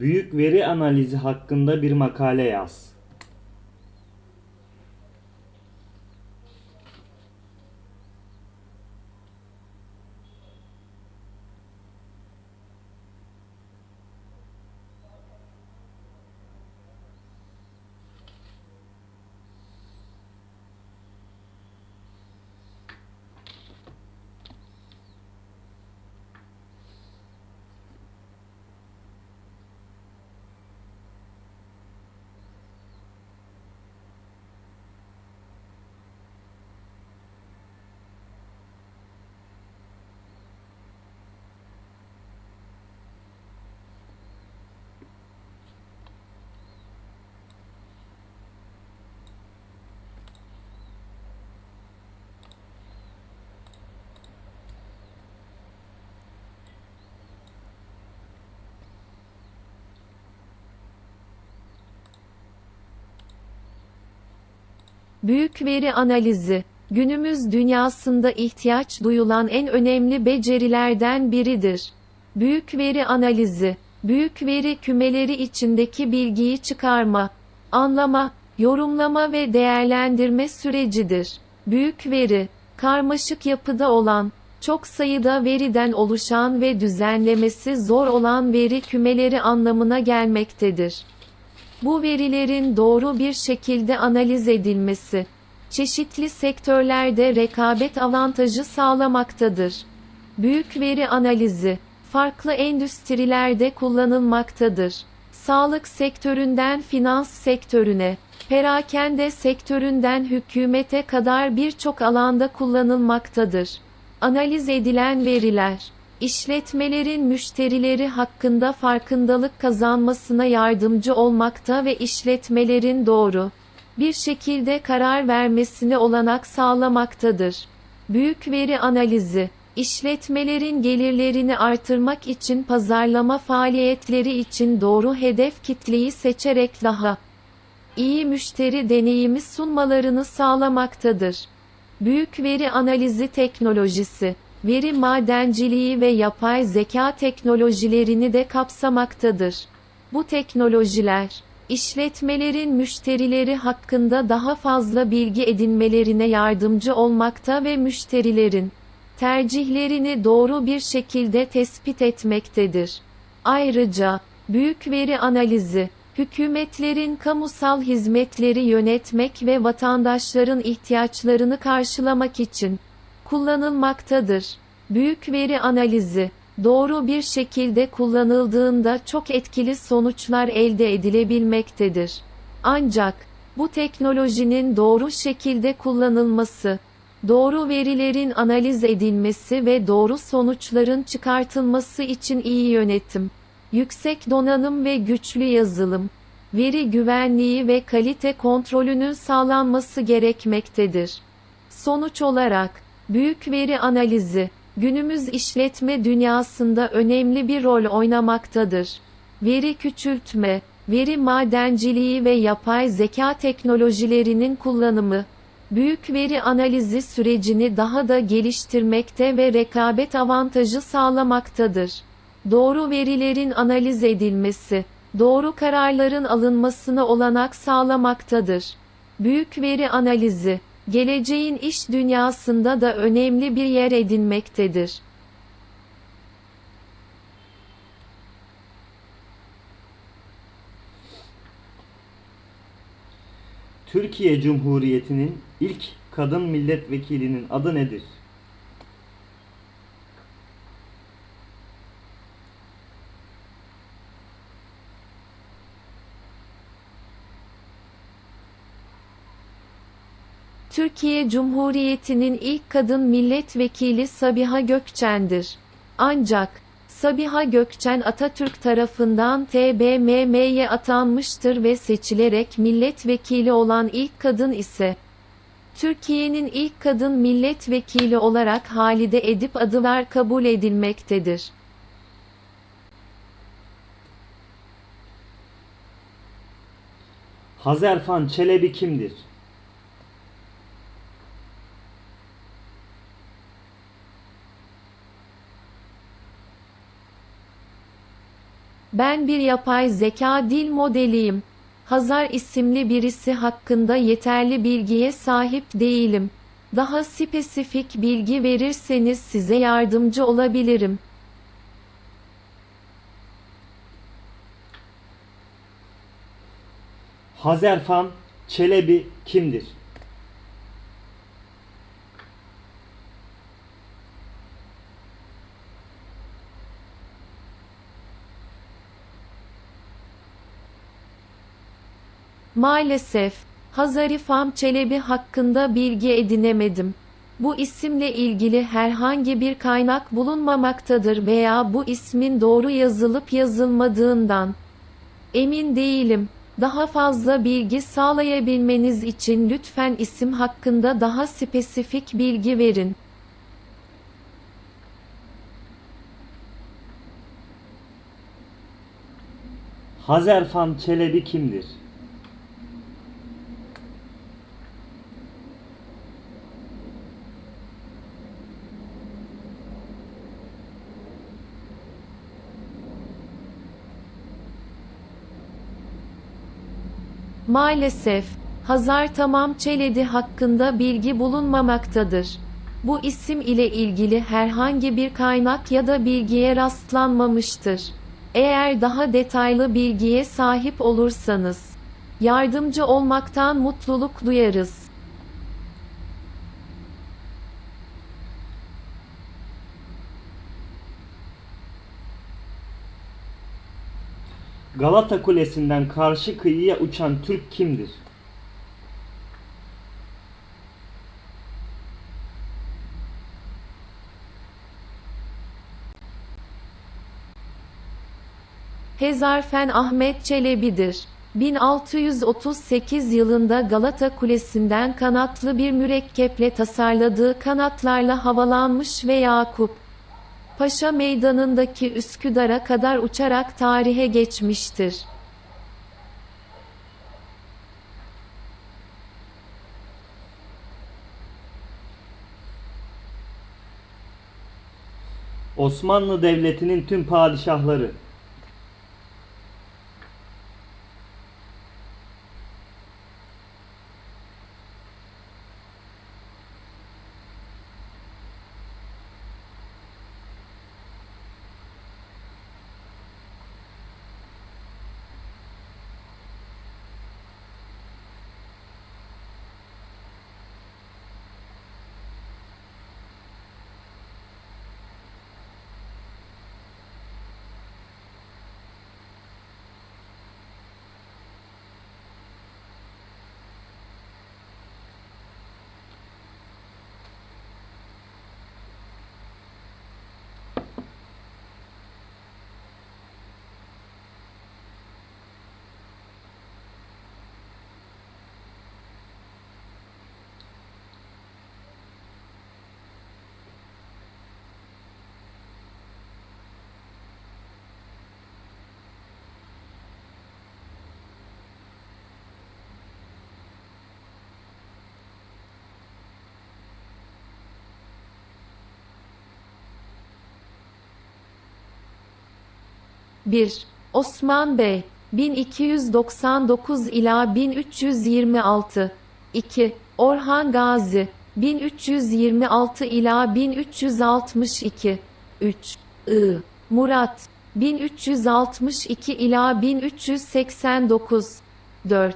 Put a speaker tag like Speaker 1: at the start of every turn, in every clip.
Speaker 1: Büyük veri analizi hakkında bir makale yaz.
Speaker 2: Büyük veri analizi, günümüz dünyasında ihtiyaç duyulan en önemli becerilerden biridir. Büyük veri analizi, büyük veri kümeleri içindeki bilgiyi çıkarma, anlama, yorumlama ve değerlendirme sürecidir. Büyük veri, karmaşık yapıda olan, çok sayıda veriden oluşan ve düzenlemesi zor olan veri kümeleri anlamına gelmektedir. Bu verilerin doğru bir şekilde analiz edilmesi, çeşitli sektörlerde rekabet avantajı sağlamaktadır. Büyük veri analizi, farklı endüstrilerde kullanılmaktadır. Sağlık sektöründen finans sektörüne, perakende sektöründen hükümete kadar birçok alanda kullanılmaktadır. Analiz edilen veriler, işletmelerin müşterileri hakkında farkındalık kazanmasına yardımcı olmakta ve işletmelerin doğru bir şekilde karar vermesine olanak sağlamaktadır. Büyük veri analizi, işletmelerin gelirlerini artırmak için pazarlama faaliyetleri için doğru hedef kitleyi seçerek daha iyi müşteri deneyimi sunmalarını sağlamaktadır. Büyük veri analizi teknolojisi, veri madenciliği ve yapay zeka teknolojilerini de kapsamaktadır. Bu teknolojiler, işletmelerin müşterileri hakkında daha fazla bilgi edinmelerine yardımcı olmakta ve müşterilerin tercihlerini doğru bir şekilde tespit etmektedir. Ayrıca, büyük veri analizi, hükümetlerin kamusal hizmetleri yönetmek ve vatandaşların ihtiyaçlarını karşılamak için kullanılmaktadır. Büyük veri analizi, doğru bir şekilde kullanıldığında çok etkili sonuçlar elde edilebilmektedir. Ancak, bu teknolojinin doğru şekilde kullanılması, doğru verilerin analiz edilmesi ve doğru sonuçların çıkartılması için iyi yönetim, yüksek donanım ve güçlü yazılım, veri güvenliği ve kalite kontrolünün sağlanması gerekmektedir. Sonuç olarak, büyük veri analizi, günümüz işletme dünyasında önemli bir rol oynamaktadır. Veri küçültme, veri madenciliği ve yapay zeka teknolojilerinin kullanımı, büyük veri analizi sürecini daha da geliştirmekte ve rekabet avantajı sağlamaktadır. Doğru verilerin analiz edilmesi, doğru kararların alınmasına olanak sağlamaktadır. Büyük veri analizi, geleceğin iş dünyasında da önemli bir yer edinmektedir.
Speaker 1: Türkiye Cumhuriyeti'nin ilk kadın milletvekilinin adı nedir?
Speaker 2: Türkiye Cumhuriyeti'nin ilk kadın milletvekili Sabiha Gökçen'dir. Ancak, Sabiha Gökçen Atatürk tarafından TBMM'ye atanmıştır ve seçilerek milletvekili olan ilk kadın ise, Türkiye'nin ilk kadın milletvekili olarak Halide Edip Adıvar kabul edilmektedir.
Speaker 1: Hazarfen Çelebi kimdir?
Speaker 2: Ben bir yapay zeka dil modeliyim. Hazar isimli birisi hakkında yeterli bilgiye sahip değilim. Daha spesifik bilgi verirseniz size yardımcı olabilirim.
Speaker 1: Hazerfan Çelebi kimdir?
Speaker 2: Maalesef, Hazarifam Çelebi hakkında bilgi edinemedim. Bu isimle ilgili herhangi bir kaynak bulunmamaktadır veya bu ismin doğru yazılıp yazılmadığından emin değilim. Daha fazla bilgi sağlayabilmeniz için lütfen isim hakkında daha spesifik bilgi verin.
Speaker 1: Hazerfan Çelebi kimdir?
Speaker 2: Maalesef, Hazar Tamam Çeledi hakkında bilgi bulunmamaktadır. Bu isim ile ilgili herhangi bir kaynak ya da bilgiye rastlanmamıştır. Eğer daha detaylı bilgiye sahip olursanız, yardımcı olmaktan mutluluk duyarız.
Speaker 1: Galata Kulesi'nden karşı kıyıya uçan Türk kimdir?
Speaker 2: Hezarfen Ahmet Çelebi'dir. 1638 yılında Galata Kulesi'nden kanatlı bir mürekkeple tasarladığı kanatlarla havalanmış ve Yakup Paşa Meydanı'ndaki Üsküdar'a kadar uçarak tarihe geçmiştir.
Speaker 1: Osmanlı Devleti'nin tüm padişahları.
Speaker 2: Bir, Osman Bey 1299 ila 1326 2. Orhan Gazi 1326 ila 1362 3. I. Murat 1362 ila 1389 4.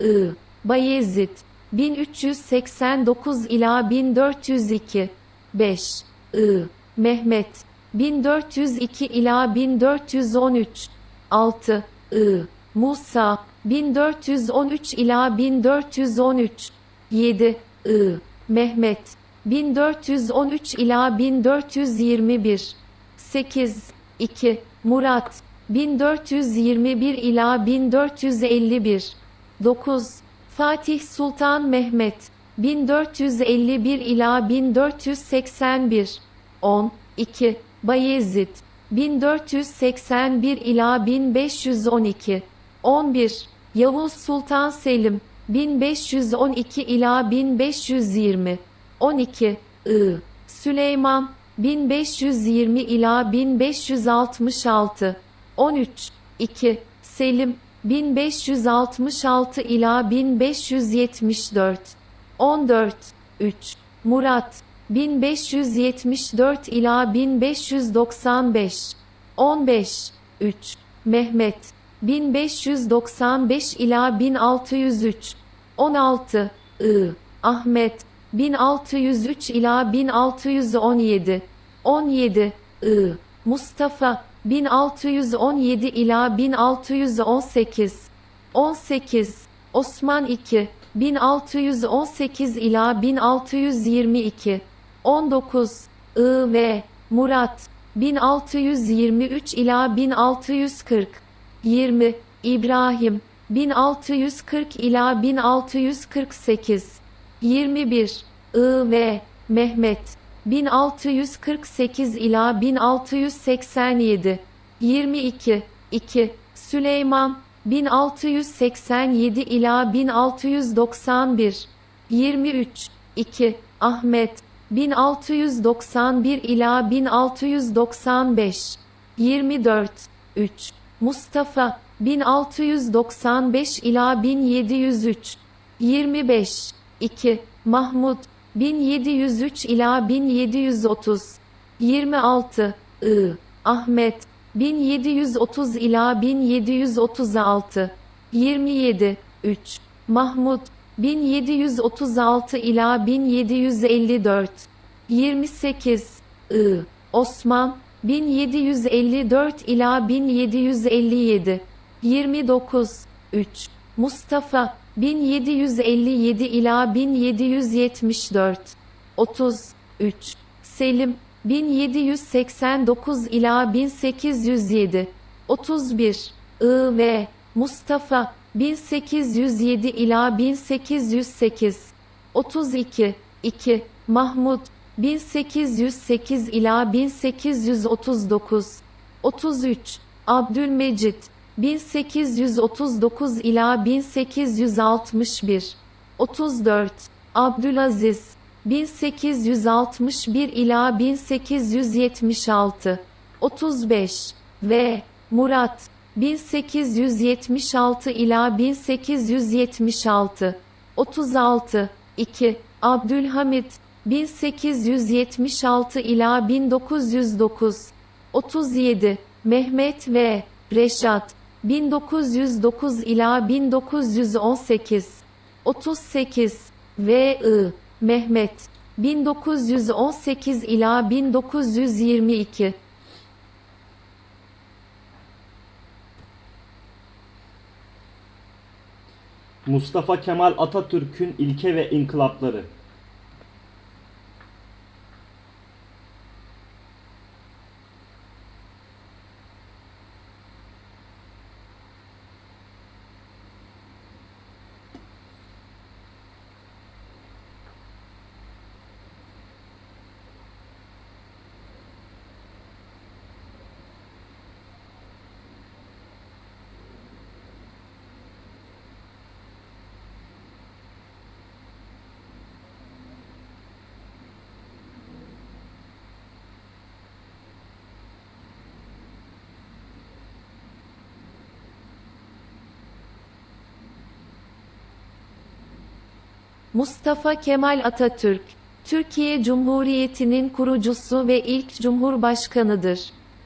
Speaker 2: I. Bayezid 1389 ila 1402 5. I. Mehmet 1402 ila 1413 6. I. Musa 1413 ila 1413 7. I. Mehmet 1413 ila 1421 8. 2. Murat 1421 ila 1451 9. Fatih Sultan Mehmet 1451 ila 1481 10. 2. Bayezid 1481 ila 1512 11. Yavuz Sultan Selim 1512 ila 1520 12. I. Süleyman 1520 ila 1566 13. 2. Selim 1566 ila 1574 14. 3. Murat 1574 ila 1595 15. 3. Mehmet 1595 ila 1603 16. I. Ahmet 1603 ila 1617 17. I. Mustafa 1617 ila 1618 18. Osman II 1618 ila 1622 19. I ve Murat 1623 ila 1640 20. İbrahim 1640 ila 1648 21. I ve Mehmet 1648 ila 1687 22. 2. Süleyman 1687 ila 1691 23. 2. Ahmet 1691 ila 1695 24. 3. Mustafa 1695 ila 1703 25. 2. Mahmud 1703 ila 1730 26. I. Ahmet 1730 ila 1736 27. 3. Mahmud 1736 ila 1754 28. I. Osman 1754 ila 1757 29. 3. Mustafa 1757 ila 1774 30. 3. Selim 1789 ila 1807 31. I ve Mustafa 1807 ila 1808 32. 2. Mahmud 1808 ila 1839 33. Abdülmecit 1839 ila 1861 34. Abdülaziz 1861 ila 1876 35 ve Murat 1876 ila 1876 36 2 Abdülhamit 1876 ila 1909 37 Mehmet ve Reşat 1909 ila 1918 38 ve I Mehmet 1918 ila 1922
Speaker 1: Mustafa Kemal Atatürk'ün ilke ve inkılapları.
Speaker 2: Mustafa Kemal Atatürk, Türkiye Cumhuriyeti'nin kurucusu ve ilk cumhurbaşkanıdır.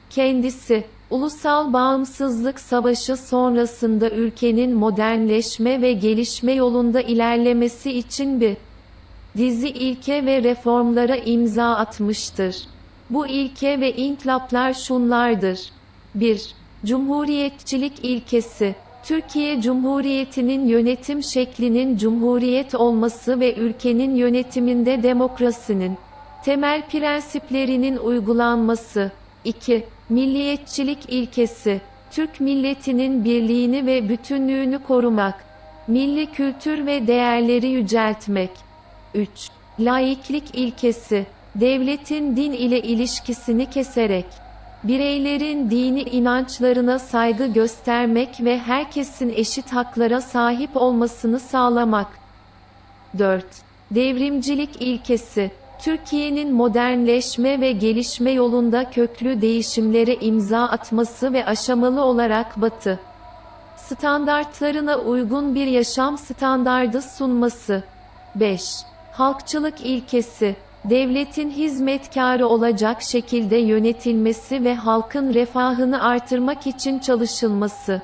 Speaker 2: Kendisi, Ulusal Bağımsızlık Savaşı sonrasında ülkenin modernleşme ve gelişme yolunda ilerlemesi için bir dizi ilke ve reformlara imza atmıştır. Bu ilke ve inkılaplar şunlardır. 1. Cumhuriyetçilik ilkesi Türkiye Cumhuriyeti'nin yönetim şeklinin cumhuriyet olması ve ülkenin yönetiminde demokrasinin temel prensiplerinin uygulanması. 2. Milliyetçilik ilkesi Türk milletinin birliğini ve bütünlüğünü korumak, milli kültür ve değerleri yüceltmek. 3. Laiklik ilkesi devletin din ile ilişkisini keserek bireylerin dini inançlarına saygı göstermek ve herkesin eşit haklara sahip olmasını sağlamak. 4. Devrimcilik ilkesi Türkiye'nin modernleşme ve gelişme yolunda köklü değişimlere imza atması ve aşamalı olarak Batı standartlarına uygun bir yaşam standardı sunması. 5. Halkçılık ilkesi, devletin hizmetkarı olacak şekilde yönetilmesi ve halkın refahını artırmak için çalışılması.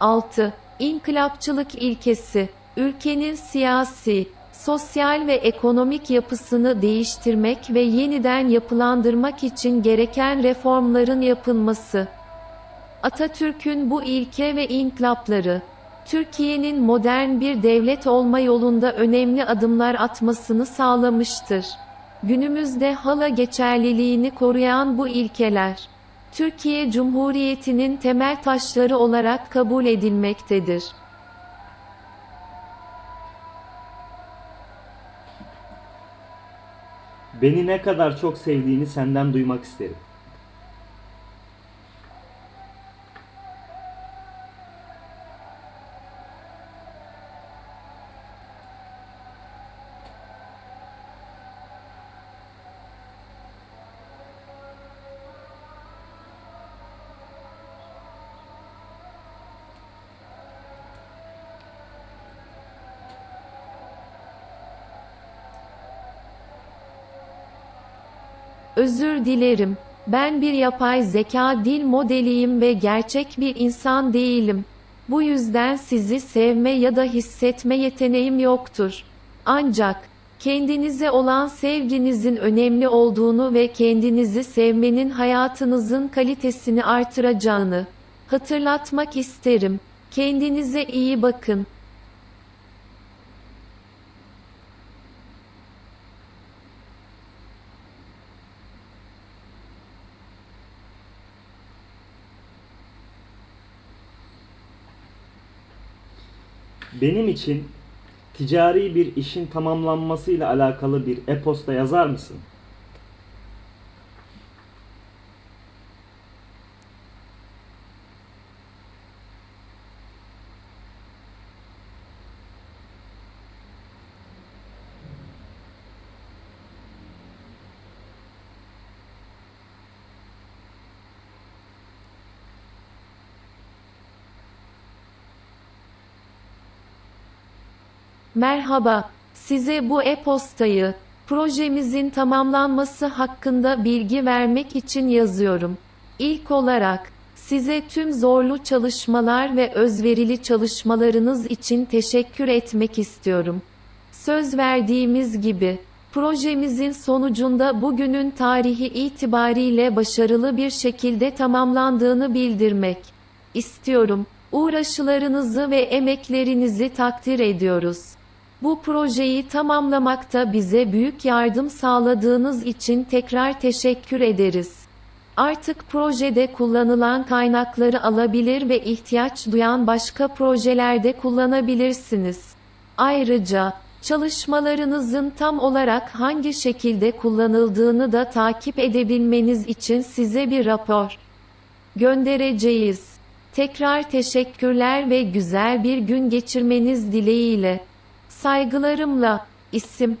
Speaker 2: 6. İnkılapçılık ilkesi, ülkenin siyasi, sosyal ve ekonomik yapısını değiştirmek ve yeniden yapılandırmak için gereken reformların yapılması. Atatürk'ün bu ilke ve inkılapları, Türkiye'nin modern bir devlet olma yolunda önemli adımlar atmasını sağlamıştır. Günümüzde hala geçerliliğini koruyan bu ilkeler, Türkiye Cumhuriyeti'nin temel taşları olarak kabul edilmektedir.
Speaker 1: Beni ne kadar çok sevdiğini senden duymak isterim.
Speaker 2: Özür dilerim. Ben bir yapay zeka dil modeliyim ve gerçek bir insan değilim. Bu yüzden sizi sevme ya da hissetme yeteneğim yoktur. Ancak kendinize olan sevginizin önemli olduğunu ve kendinizi sevmenin hayatınızın kalitesini artıracağını hatırlatmak isterim. Kendinize iyi bakın.
Speaker 1: Benim için ticari bir işin tamamlanmasıyla alakalı bir e-posta yazar mısın?
Speaker 2: Merhaba, size bu e-postayı, projemizin tamamlanması hakkında bilgi vermek için yazıyorum. İlk olarak, size tüm zorlu çalışmalar ve özverili çalışmalarınız için teşekkür etmek istiyorum. Söz verdiğimiz gibi, projemizin sonucunda bugünün tarihi itibariyle başarılı bir şekilde tamamlandığını bildirmek istiyorum. Uğraşılarınızı ve emeklerinizi takdir ediyoruz. Bu projeyi tamamlamakta bize büyük yardım sağladığınız için tekrar teşekkür ederiz. Artık projede kullanılan kaynakları alabilir ve ihtiyaç duyan başka projelerde kullanabilirsiniz. Ayrıca, çalışmalarınızın tam olarak hangi şekilde kullanıldığını da takip edebilmeniz için size bir rapor göndereceğiz. Tekrar teşekkürler ve güzel bir gün geçirmeniz dileğiyle. Saygılarımla, isim